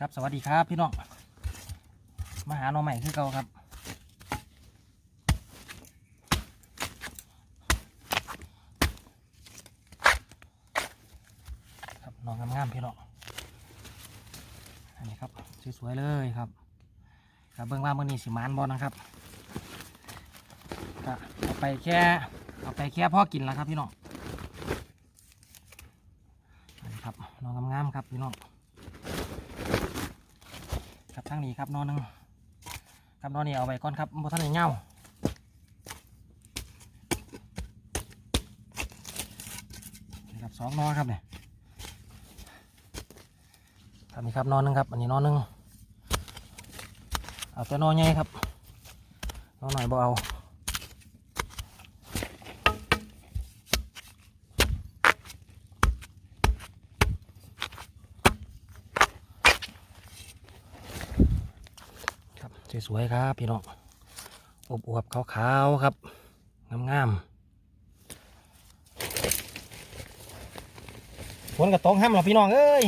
ครับสวัสดีครับพี่น้องมาหาน้องใหม่คือเก่าครับครับน้องงามๆพี่น้องอันนี้ครับสวยๆเลยครับครับเบิ่งว่ามื่อนี้สิมานบอนะครับก็เอาไปแค่เอาไปแค่พ่อกินแล้วครับพี่น้องอันนี้ครับน้องงามๆครับพี่น้อง ครับทั้งนี้ครับนอนหนึงครับนอนนี่เอาไว้ก่อนครับบ่ทันได้เงาครับสองนอนครับเนี่ยครับนี่ครับนอนหนึงครับ อันนี้นอนหนึงเอาแต่นอนใหญ่ครับนอนหน่อยบ่เอา สวยๆครับ พี่น้องอบอวบขาวๆครับงามๆฝนกระตกห้ำหรอพี่น้องเอ้ย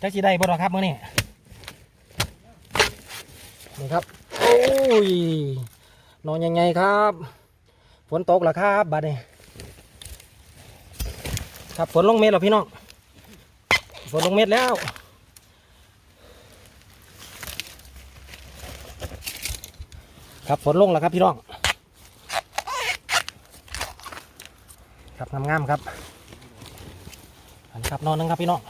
จะสิได้บ่ดอครับเมื่อนี้นี่ครับโอ้ยนอนยังไงครับฝนตกแล้วครับบัดนี้ครับฝนลงเม็ดแล้วพี่น้องฝนลงเม็ดแล้ว ครับฝนลงแล้วครับพี่น้อง ครับงามๆครับอันนี้ครับนอนนึงครับพี่น้อง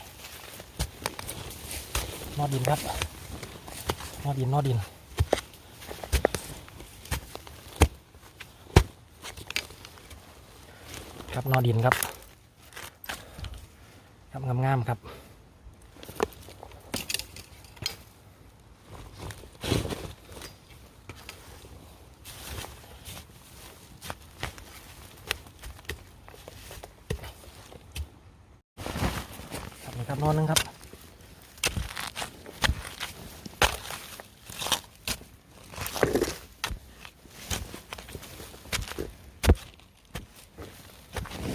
นอนดินครับนอนดินนอนดินครับนอนดินครับ ครับงามๆครับ นอนนึงครับ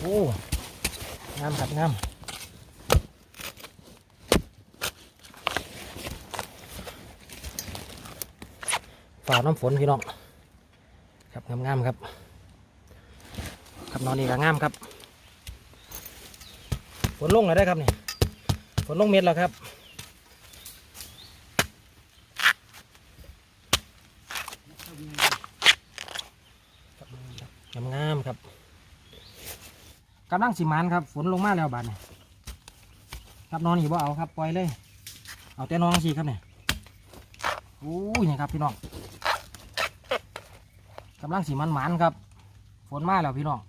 โอ้งามครับงามฝ่าน้ำฝนพี่น้องครับงามงามๆครับ ครับนอนนี่ก็งามครับฝนลงแล้วได้ครับนี่ ฝนลงเม็ดแล้วครับงามงามครับกำลังสิมันครับ ฝนลงมาแล้วบาดนี่ครับนอนนี่บ่เอาครับปล่อยเลย เอาแต่นอนสิครับเนี่ยโอ้ยนี่ครับพี่น้องกำลังสิมันหมันครับ ฝนมาแล้วพี่น้อง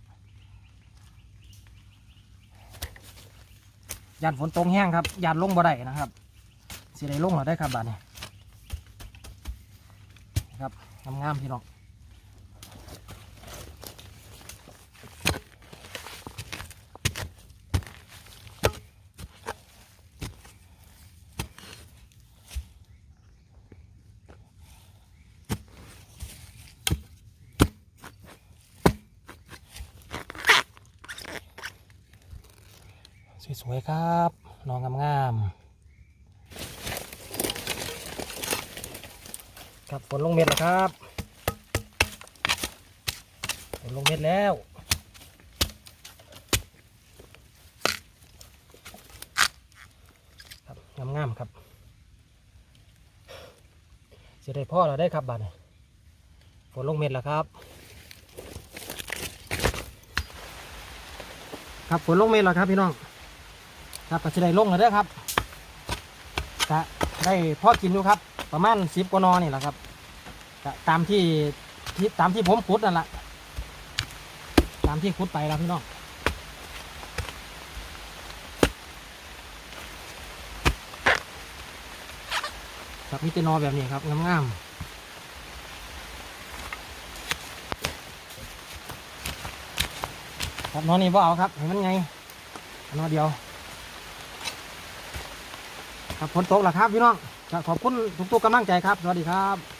ยานฝนตกแห้งครับยานลงบ่ได้นะครับสีได้ลงเราได้ครับบาดนี้ครับงามๆพี่น้อง สวยๆครับน้องงามๆครับฝนลงเม็ดแล้วครับฝนลงเม็ดแล้วครับงามๆครับจะได้พ่อเราได้ครับบัดฝนลงเม็ดแล้วครับครับฝนลงเม็ดแล้วครับพี่น้อง ครับก็จะได้ลงแล้วเด้อครับจะได้พอกินอยู่ครับ ประมาณสิบกว่านอนี่แหละครับตามที่ที่ตามที่ผมขุดนั่นแหละตามที่ขุดไปแล้วพี่น้องครับมีแต่นอแบบนี้ครับงามๆครับนอนนี่บ่เอาครับเห็นมันไงนอเดียว ครับฝนตกแล้วครับพี่น้องก็ขอบคุณทุกๆกำลังใจครับ สวัสดีครับ